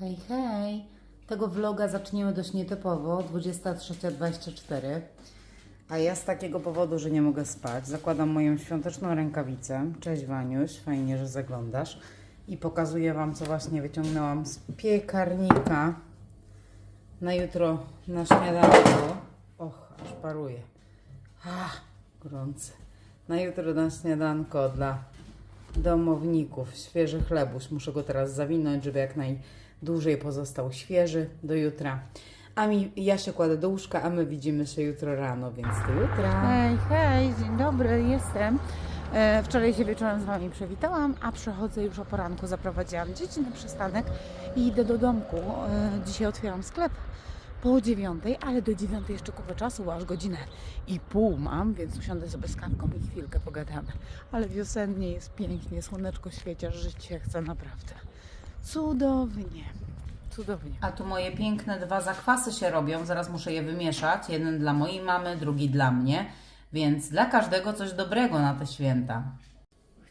Hej, hej! Tego vloga zaczniemy dość nietypowo, 23.24. A ja z takiego powodu, że nie mogę spać, zakładam moją świąteczną rękawicę. Cześć Waniuś, fajnie, że zaglądasz. I pokazuję Wam, co właśnie wyciągnęłam z piekarnika na jutro na śniadanko. Och, aż paruje. Ach, gorący. Na jutro na śniadanko dla domowników. Świeży chlebuś. Muszę go teraz zawinąć, żeby jak najdłużej pozostał świeży do jutra. A mi, ja się kładę do łóżka, a my widzimy się jutro rano, więc do jutra. Hej, hej, dzień dobry, jestem. E, wczoraj się wieczorem z Wami przywitałam, a przychodzę już o poranku. Zaprowadziłam dzieci na przystanek i idę do domku. E, dzisiaj otwieram sklep po dziewiątej, ale do dziewiątej jeszcze kupę czasu, bo aż godzinę i pół mam, więc usiądę sobie z kawką i chwilkę pogadamy. Ale wiosennie jest pięknie, słoneczko świeci, żyć się chce naprawdę. Cudownie, cudownie. A tu moje piękne dwa zakwasy się robią, zaraz muszę je wymieszać. Jeden dla mojej mamy, drugi dla mnie. Więc dla każdego coś dobrego na te święta.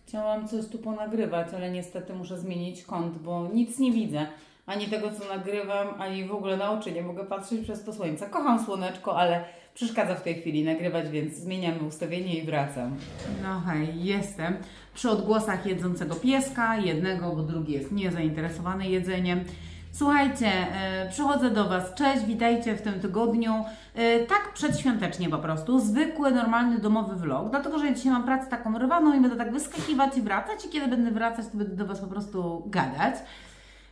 Chciałam coś tu ponagrywać, ale niestety muszę zmienić kąt, bo nic nie widzę. Ani tego, co nagrywam, ani w ogóle na oczy nie mogę patrzeć przez to słońce. Kocham słoneczko, ale przeszkadza w tej chwili nagrywać, więc zmieniamy ustawienie i wracam. No hej, jestem przy odgłosach jedzącego pieska, jednego, bo drugi jest niezainteresowany jedzeniem. Słuchajcie, e, przychodzę do Was. Cześć, witajcie w tym tygodniu. E, tak przedświątecznie po prostu. Zwykły, normalny domowy vlog. Dlatego, że dzisiaj mam pracę taką rywaną i będę tak wyskakiwać i wracać. I kiedy będę wracać, to będę do Was po prostu gadać.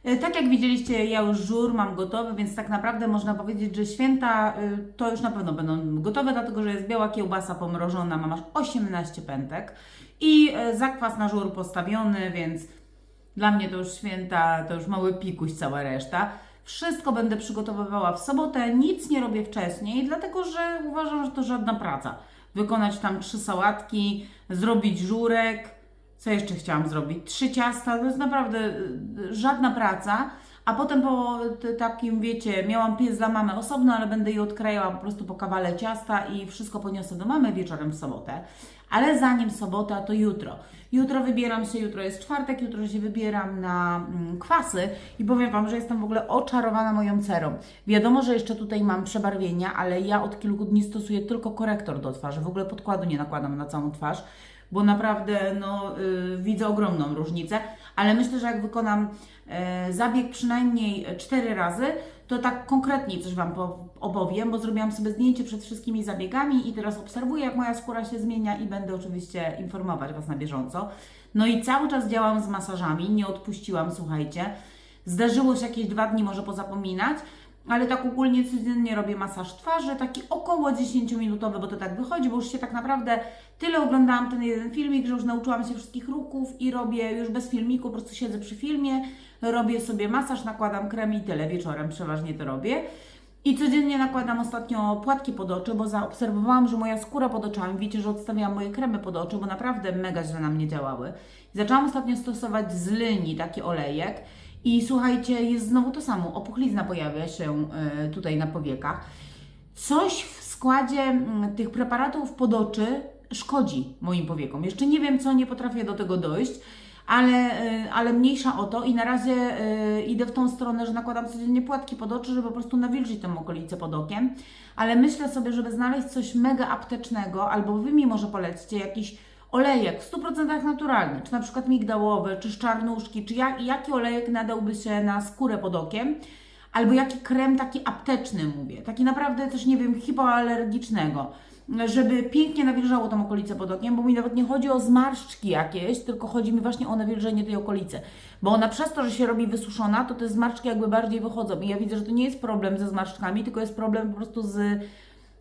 E, Tak jak widzieliście, ja już żur mam gotowy, więc tak naprawdę można powiedzieć, że święta y, to już na pewno będą gotowe, dlatego że jest biała kiełbasa pomrożona, mam aż 18 pętek i e, zakwas na żur postawiony, więc dla mnie to już święta, to już mały pikuś cała reszta. Wszystko będę przygotowywała w sobotę, nic nie robię wcześniej, dlatego że uważam, że to żadna praca. Wykonać tam trzy sałatki, zrobić żurek, co jeszcze chciałam zrobić? Trzy ciasta, to jest naprawdę y, żadna praca. A potem po takim, wiecie, miałam piec dla mamy osobno, ale będę je odkrajała po prostu po kawale ciasta i wszystko poniosę do mamy wieczorem w sobotę. Ale zanim sobota, to jutro. Jutro wybieram się, jutro jest czwartek, jutro się wybieram na mm, kwasy i powiem Wam, że jestem w ogóle oczarowana moją cerą. Wiadomo, że jeszcze tutaj mam przebarwienia, ale ja od kilku dni stosuję tylko korektor do twarzy. W ogóle podkładu nie nakładam na całą twarz bo naprawdę no, y, widzę ogromną różnicę, ale myślę, że jak wykonam e, zabieg przynajmniej cztery razy, to tak konkretniej coś Wam po- opowiem, bo zrobiłam sobie zdjęcie przed wszystkimi zabiegami i teraz obserwuję, jak moja skóra się zmienia i będę oczywiście informować Was na bieżąco. No i cały czas działam z masażami, nie odpuściłam, słuchajcie. Zdarzyło się jakieś dwa dni może pozapominać, ale tak ogólnie codziennie robię masaż twarzy, taki około 10-minutowy, bo to tak wychodzi, bo już się tak naprawdę tyle oglądałam ten jeden filmik, że już nauczyłam się wszystkich ruchów i robię już bez filmiku, po prostu siedzę przy filmie, robię sobie masaż, nakładam krem i tyle, wieczorem przeważnie to robię. I codziennie nakładam ostatnio płatki pod oczy, bo zaobserwowałam, że moja skóra pod oczami, wiecie, że odstawiałam moje kremy pod oczy, bo naprawdę mega źle na mnie działały. Zaczęłam ostatnio stosować z Lyni taki olejek i słuchajcie, jest znowu to samo, opuchlizna pojawia się e, tutaj na powiekach. Coś w składzie tych preparatów pod oczy szkodzi moim powiekom. Jeszcze nie wiem co, nie potrafię do tego dojść, ale, y, ale mniejsza o to i na razie y, idę w tą stronę, że nakładam codziennie płatki pod oczy, żeby po prostu nawilżyć tę okolicę pod okiem, ale myślę sobie, żeby znaleźć coś mega aptecznego, albo Wy mi może polecicie jakiś olejek w 100% naturalny, czy na przykład migdałowy, czy z czarnuszki, czy jak, jaki olejek nadałby się na skórę pod okiem, albo jaki krem taki apteczny mówię, taki naprawdę też nie wiem, hipoalergicznego, żeby pięknie nawilżało tą okolicę pod okiem, bo mi nawet nie chodzi o zmarszczki jakieś, tylko chodzi mi właśnie o nawilżenie tej okolicy, bo ona przez to, że się robi wysuszona, to te zmarszczki jakby bardziej wychodzą. I ja widzę, że to nie jest problem ze zmarszczkami, tylko jest problem po prostu z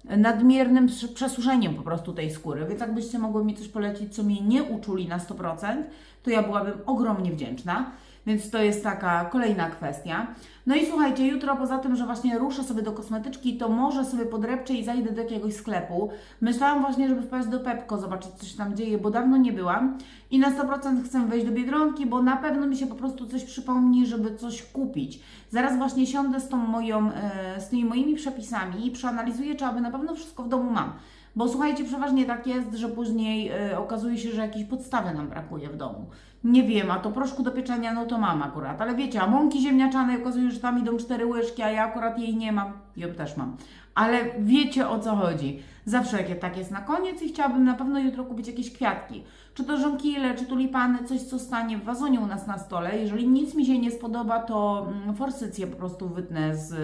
nadmiernym prze- przesuszeniem po prostu tej skóry, więc jakbyście mogły mi coś polecić, co mnie nie uczuli na 100%, to ja byłabym ogromnie wdzięczna. Więc to jest taka kolejna kwestia. No i słuchajcie, jutro poza tym, że właśnie ruszę sobie do kosmetyczki, to może sobie podrepczę i zajdę do jakiegoś sklepu. Myślałam właśnie, żeby wpaść do Pepko, zobaczyć co się tam dzieje, bo dawno nie byłam. I na 100% chcę wejść do Biedronki, bo na pewno mi się po prostu coś przypomni, żeby coś kupić. Zaraz właśnie siądę z tą moją, e, z tymi moimi przepisami i przeanalizuję, czy aby na pewno wszystko w domu mam. Bo słuchajcie, przeważnie tak jest, że później e, okazuje się, że jakiejś podstawy nam brakuje w domu. Nie wiem, a to proszku do pieczenia, no to mam akurat. Ale wiecie, a mąki ziemniaczanej okazuje się, że tam idą cztery łyżki, a ja akurat jej nie mam. Ją też mam. Ale wiecie o co chodzi. Zawsze jak tak jest na koniec i chciałabym na pewno jutro kupić jakieś kwiatki. Czy to żonkile, czy tulipany, coś co stanie w wazonie u nas na stole. Jeżeli nic mi się nie spodoba, to mm, forsycję po prostu wytnę z...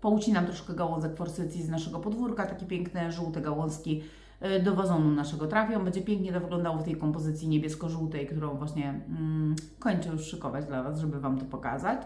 Poucinam troszkę gałązek forsycji z naszego podwórka, takie piękne, żółte gałązki do wazonu naszego trafią. Będzie pięknie to wyglądało w tej kompozycji niebiesko-żółtej, którą właśnie mm, kończę już szykować dla Was, żeby Wam to pokazać.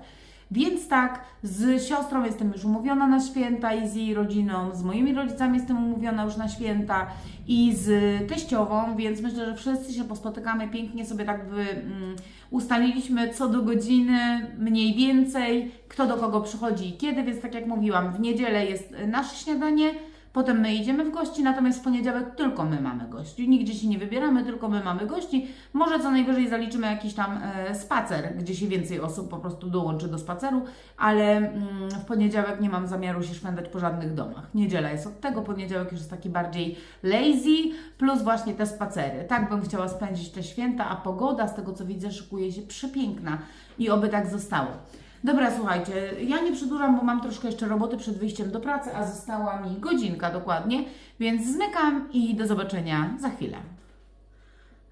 Więc tak, z siostrą jestem już umówiona na święta i z jej rodziną, z moimi rodzicami jestem umówiona już na święta i z teściową, więc myślę, że wszyscy się pospotykamy pięknie sobie tak by, mm, ustaliliśmy co do godziny mniej więcej, kto do kogo przychodzi i kiedy, więc tak jak mówiłam, w niedzielę jest nasze śniadanie, Potem my idziemy w gości, natomiast w poniedziałek tylko my mamy gości. Nigdzie się nie wybieramy, tylko my mamy gości. Może co najwyżej zaliczymy jakiś tam e, spacer, gdzie się więcej osób po prostu dołączy do spaceru, ale mm, w poniedziałek nie mam zamiaru się szwendać po żadnych domach. Niedziela jest od tego, poniedziałek już jest taki bardziej lazy, plus właśnie te spacery. Tak bym chciała spędzić te święta, a pogoda, z tego co widzę, szykuje się przepiękna i oby tak zostało. Dobra, słuchajcie, ja nie przedłużam, bo mam troszkę jeszcze roboty przed wyjściem do pracy, a została mi godzinka dokładnie, więc zmykam i do zobaczenia za chwilę.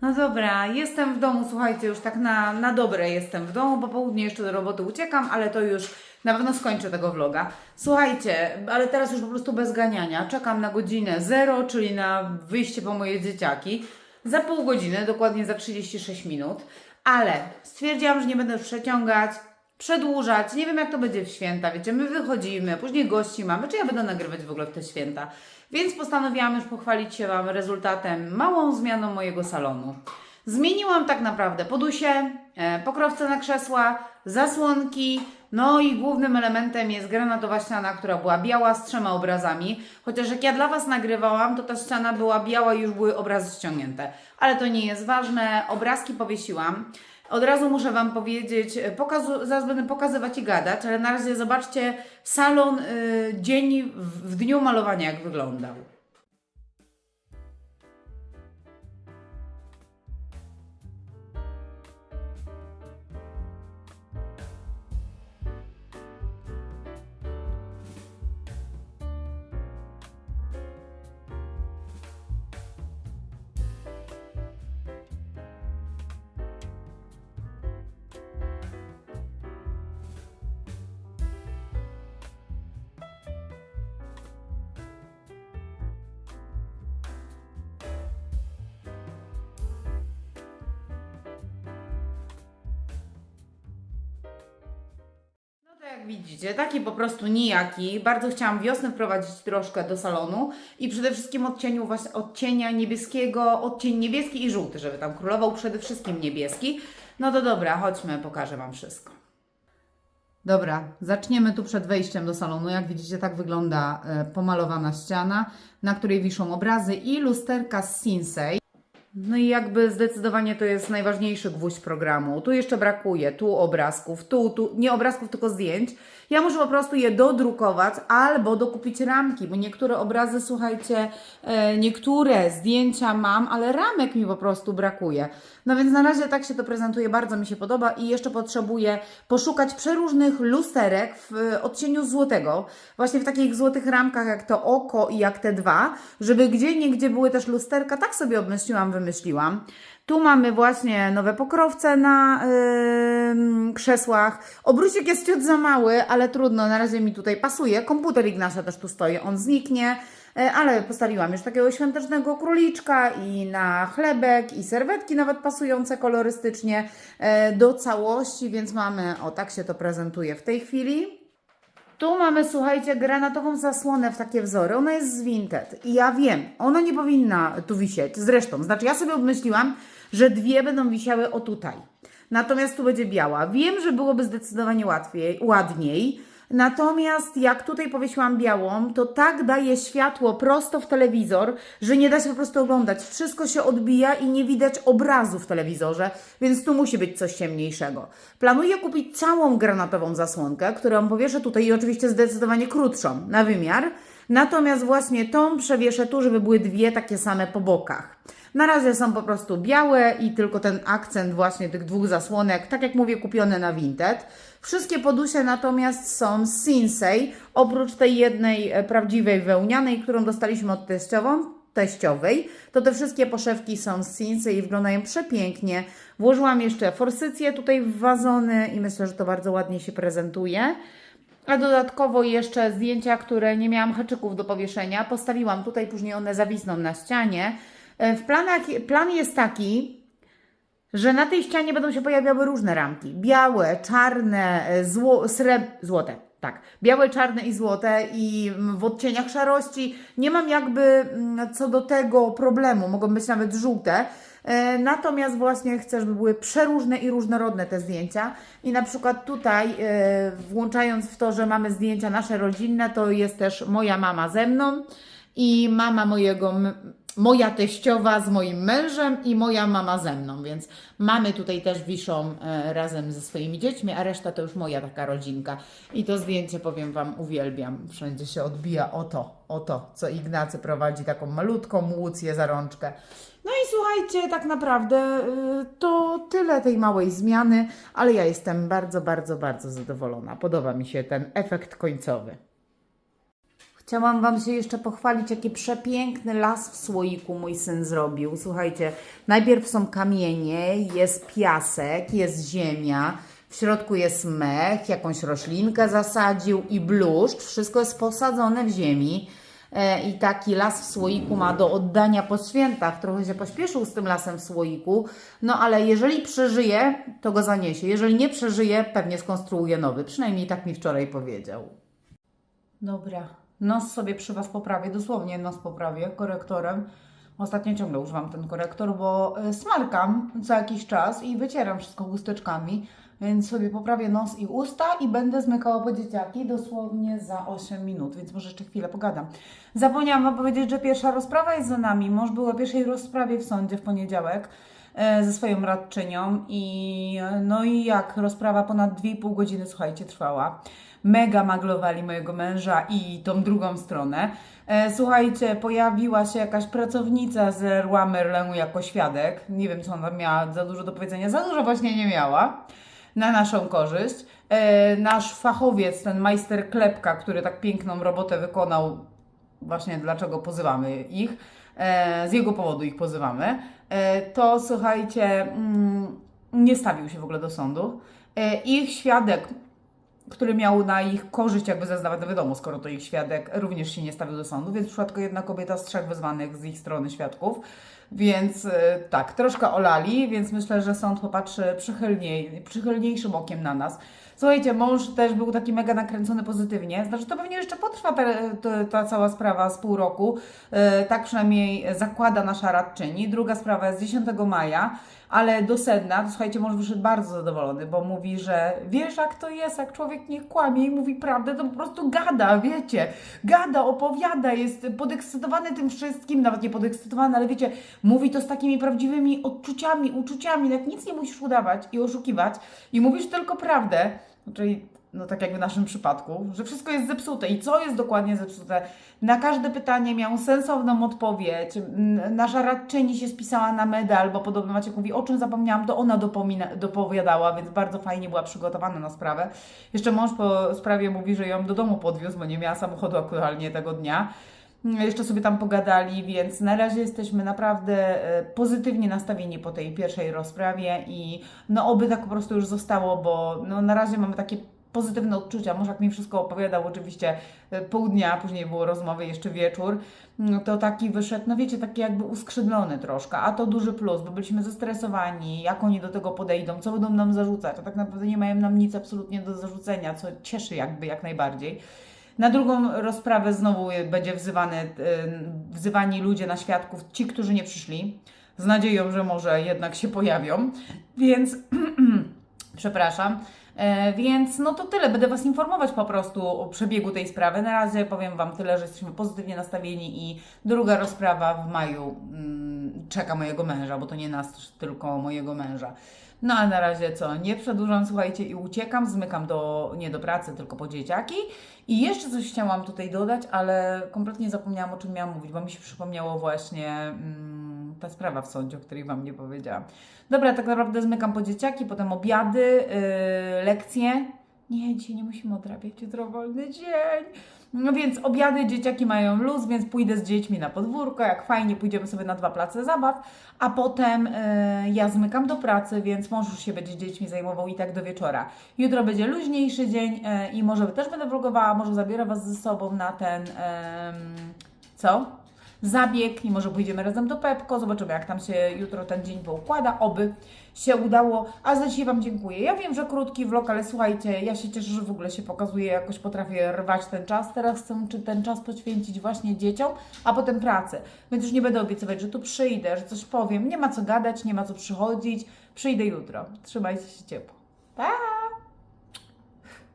No dobra, jestem w domu, słuchajcie, już tak na, na dobre jestem w domu, po południu jeszcze do roboty uciekam, ale to już na pewno skończę tego vloga. Słuchajcie, ale teraz już po prostu bez ganiania, czekam na godzinę zero, czyli na wyjście po moje dzieciaki, za pół godziny, dokładnie za 36 minut, ale stwierdziłam, że nie będę przeciągać, przedłużać. Nie wiem, jak to będzie w święta. Wiecie, my wychodzimy, później gości mamy. Czy ja będę nagrywać w ogóle w te święta? Więc postanowiłam już pochwalić się Wam rezultatem, małą zmianą mojego salonu. Zmieniłam tak naprawdę podusie, e, pokrowce na krzesła, zasłonki, no i głównym elementem jest granatowa ściana, która była biała z trzema obrazami. Chociaż jak ja dla Was nagrywałam, to ta ściana była biała i już były obrazy ściągnięte. Ale to nie jest ważne, obrazki powiesiłam. Od razu muszę Wam powiedzieć, e, pokazu, zaraz będę pokazywać i gadać, ale na razie zobaczcie salon y, dzień w, w dniu malowania, jak wyglądał. Jak widzicie, taki po prostu nijaki. Bardzo chciałam wiosnę wprowadzić troszkę do salonu i przede wszystkim odcieniu właśnie odcienia niebieskiego, odcień niebieski i żółty, żeby tam królował przede wszystkim niebieski. No to dobra, chodźmy, pokażę Wam wszystko. Dobra, zaczniemy tu przed wejściem do salonu. Jak widzicie, tak wygląda e, pomalowana ściana, na której wiszą obrazy i lusterka z Sinsei. No i jakby zdecydowanie to jest najważniejszy gwóźdź programu. Tu jeszcze brakuje, tu obrazków, tu, tu, nie obrazków, tylko zdjęć. Ja muszę po prostu je dodrukować albo dokupić ramki, bo niektóre obrazy, słuchajcie, e, niektóre zdjęcia mam, ale ramek mi po prostu brakuje. No więc na razie tak się to prezentuje, bardzo mi się podoba i jeszcze potrzebuję poszukać przeróżnych lusterek w e, odcieniu złotego, właśnie w takich złotych ramkach jak to oko i jak te dwa, żeby gdzie niegdzie były też lusterka, tak sobie obmyśliłam, wymyśliłam. Tu mamy właśnie nowe pokrowce na yy, krzesłach. Obrócik jest ciut za mały, ale trudno, na razie mi tutaj pasuje. Komputer Ignasia też tu stoi, on zniknie. E, Ale postawiłam już takiego świątecznego króliczka i na chlebek i serwetki nawet pasujące kolorystycznie e, do całości, więc mamy, o tak się to prezentuje w tej chwili. Tu mamy, słuchajcie, granatową zasłonę w takie wzory. Ona jest z Vinted. I ja wiem, ona nie powinna tu wisieć. Zresztą, znaczy ja sobie obmyśliłam, że dwie będą wisiały o tutaj. Natomiast tu będzie biała. Wiem, że byłoby zdecydowanie łatwiej, ładniej. Natomiast jak tutaj powiesiłam białą, to tak daje światło prosto w telewizor, że nie da się po prostu oglądać. Wszystko się odbija i nie widać obrazu w telewizorze, więc tu musi być coś ciemniejszego. Planuję kupić całą granatową zasłonkę, którą powieszę tutaj i oczywiście zdecydowanie krótszą na wymiar. Natomiast właśnie tą przewieszę tu, żeby były dwie takie same po bokach. Na razie są po prostu białe i tylko ten akcent właśnie tych dwóch zasłonek, tak jak mówię, kupione na Vinted. Wszystkie podusie natomiast są z Sinsei, oprócz tej jednej e, prawdziwej wełnianej, którą dostaliśmy od teściową, teściowej, to te wszystkie poszewki są z Sinsei i wyglądają przepięknie. Włożyłam jeszcze forsycję tutaj w wazony i myślę, że to bardzo ładnie się prezentuje. A dodatkowo jeszcze zdjęcia, które nie miałam haczyków do powieszenia, postawiłam tutaj, później one zawisną na ścianie. E, W planach, plan jest taki, że na tej ścianie będą się pojawiały różne ramki. Białe, czarne, e, zło, sreb, złote. Tak, białe, czarne i złote i w odcieniach szarości. Nie mam jakby co do tego problemu, mogą być nawet żółte. E, Natomiast właśnie chcę, żeby były przeróżne i różnorodne te zdjęcia. I na przykład tutaj, włączając w to, że mamy zdjęcia nasze rodzinne, to jest też moja mama ze mną i mama mojego, moja teściowa z moim mężem i moja mama ze mną, więc mamy tutaj też wiszą e, razem ze swoimi dziećmi, a reszta to już moja taka rodzinka. I to zdjęcie, powiem Wam, uwielbiam. Wszędzie się odbija o to, o to, co Ignacy prowadzi, taką malutką Łucję za rączkę. No i słuchajcie, tak naprawdę y, to tyle tej małej zmiany, ale ja jestem bardzo, bardzo, bardzo zadowolona. Podoba mi się ten efekt końcowy. Chciałam Wam się jeszcze pochwalić, jaki przepiękny las w słoiku mój syn zrobił. Słuchajcie, najpierw są kamienie, jest piasek, jest ziemia, w środku jest mech, jakąś roślinkę zasadził i bluszcz. Wszystko jest posadzone w ziemi. E, I taki las w słoiku ma do oddania po świętach. Trochę się pośpieszył z tym lasem w słoiku, no ale jeżeli przeżyje, to go zaniesie. Jeżeli nie przeżyje, pewnie skonstruuje nowy. Przynajmniej tak mi wczoraj powiedział. Dobra, nos sobie przy Was poprawię, dosłownie nos poprawię korektorem. Ostatnio ciągle używam ten korektor, bo y, smarkam co jakiś czas i wycieram wszystko chusteczkami, więc sobie poprawię nos i usta i będę zmykała po dzieciaki dosłownie za 8 minut, więc może jeszcze chwilę pogadam. Zapomniałam Wam powiedzieć, że pierwsza rozprawa jest za nami. Mąż był o pierwszej rozprawie w sądzie w poniedziałek e, ze swoją radczynią i e, no i jak rozprawa ponad 2,5 godziny, słuchajcie, trwała. Mega maglowali mojego męża i tą drugą stronę. E, Słuchajcie, pojawiła się jakaś pracownica z Roi jako świadek. Nie wiem, co ona miała za dużo do powiedzenia. Za dużo właśnie nie miała na naszą korzyść. E, Nasz fachowiec, ten majster Klepka, który tak piękną robotę wykonał, właśnie dlaczego pozywamy ich, e, z jego powodu ich pozywamy, e, to słuchajcie, mm, nie stawił się w ogóle do sądu. E, Ich świadek, który miał na ich korzyść jakby zeznawać, wiadomo, skoro to ich świadek, również się nie stawił do sądu, więc przyszła tylko jedna kobieta z trzech wezwanych z ich strony świadków, więc e, tak, troszkę olali, więc myślę, że sąd popatrzy przychylniej, przychylniejszym okiem na nas. Słuchajcie, mąż też był taki mega nakręcony pozytywnie, znaczy to pewnie jeszcze potrwa ta, ta, cała sprawa z pół roku, e, tak przynajmniej zakłada nasza radczyni. Druga sprawa jest 10 maja, ale do sedna, to słuchajcie, mąż wyszedł bardzo zadowolony, bo mówi, że wiesz jak to jest, jak człowiek nie kłamie i mówi prawdę, to po prostu gada, wiecie, gada, opowiada, jest podekscytowany tym wszystkim, nawet nie podekscytowany, ale wiecie, mówi to z takimi prawdziwymi odczuciami, uczuciami, jak nic nie musisz udawać i oszukiwać i mówisz tylko prawdę, czyli no tak jak w naszym przypadku, że wszystko jest zepsute i co jest dokładnie zepsute. Na każde pytanie miał sensowną odpowiedź. Nasza radczyni się spisała na medal, bo podobno Maciek mówi, o czym zapomniałam, to ona dopomina, dopowiadała, więc bardzo fajnie była przygotowana na sprawę. Jeszcze mąż po sprawie mówi, że ją do domu podwiózł, bo nie miała samochodu aktualnie tego dnia. Jeszcze sobie tam pogadali, więc na razie jesteśmy naprawdę e, pozytywnie nastawieni po tej pierwszej rozprawie i no oby tak po prostu już zostało, bo no na razie mamy takie pozytywne odczucia. Może jak mi wszystko opowiadał, oczywiście e, pół dnia, później było rozmowy, jeszcze wieczór, no to taki wyszedł, no wiecie, taki jakby uskrzydlony troszkę, a to duży plus, bo byliśmy zestresowani, jak oni do tego podejdą, co będą nam zarzucać, a tak naprawdę nie mają nam nic absolutnie do zarzucenia, co cieszy jakby jak najbardziej. Na drugą rozprawę znowu będzie wzywany, wzywani ludzie na świadków, ci, którzy nie przyszli, z nadzieją, że może jednak się pojawią, więc przepraszam. E, Więc no to tyle, będę Was informować po prostu o przebiegu tej sprawy. Na razie powiem Wam tyle, że jesteśmy pozytywnie nastawieni i druga rozprawa w maju mm, czeka mojego męża, bo to nie nas, tylko mojego męża. No a na razie co, nie przedłużam, słuchajcie, i uciekam, zmykam do, nie do pracy, tylko po dzieciaki. I jeszcze coś chciałam tutaj dodać, ale kompletnie zapomniałam, o czym miałam mówić, bo mi się przypomniało właśnie mm, ta sprawa w sądzie, o której Wam nie powiedziałam. Dobra, tak naprawdę zmykam po dzieciaki, potem obiady, yy, lekcje. Nie, dzisiaj nie musimy odrabiać, jutro wolny dzień. No więc obiady dzieciaki mają luz, więc pójdę z dziećmi na podwórko, jak fajnie, pójdziemy sobie na dwa place zabaw, a potem e, ja zmykam do pracy, więc mąż już się będzie dziećmi zajmował i tak do wieczora. Jutro będzie luźniejszy dzień e, i może też będę vlogowała, może zabiorę Was ze sobą na ten, em, co? Zabieg i może pójdziemy razem do Pepko, zobaczymy jak tam się jutro ten dzień poukłada, oby się udało. A za dzisiaj Wam dziękuję. Ja wiem, że krótki vlog, ale słuchajcie, ja się cieszę, że w ogóle się pokazuje, jakoś potrafię rwać ten czas. Teraz chcę czy ten czas poświęcić właśnie dzieciom, a potem pracy. Więc już nie będę obiecywać, że tu przyjdę, że coś powiem. Nie ma co gadać, nie ma co przychodzić. Przyjdę jutro. Trzymajcie się ciepło. Pa!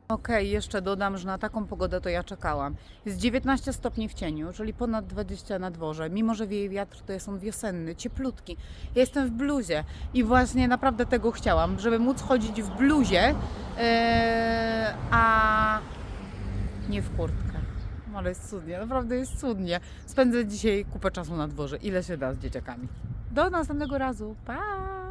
Okej, jeszcze dodam, że na taką pogodę to ja czekałam. Jest 19 stopni w cieniu, czyli ponad 20 na dworze. Mimo, że wieje wiatr, to jest on wiosenny, cieplutki. Ja jestem w bluzie i właśnie naprawdę tego chciałam, żeby móc chodzić w bluzie, yy, a nie w kurtkę. Ale jest cudnie, naprawdę jest cudnie. Spędzę dzisiaj kupę czasu na dworze, ile się da z dzieciakami. Do następnego razu. Pa!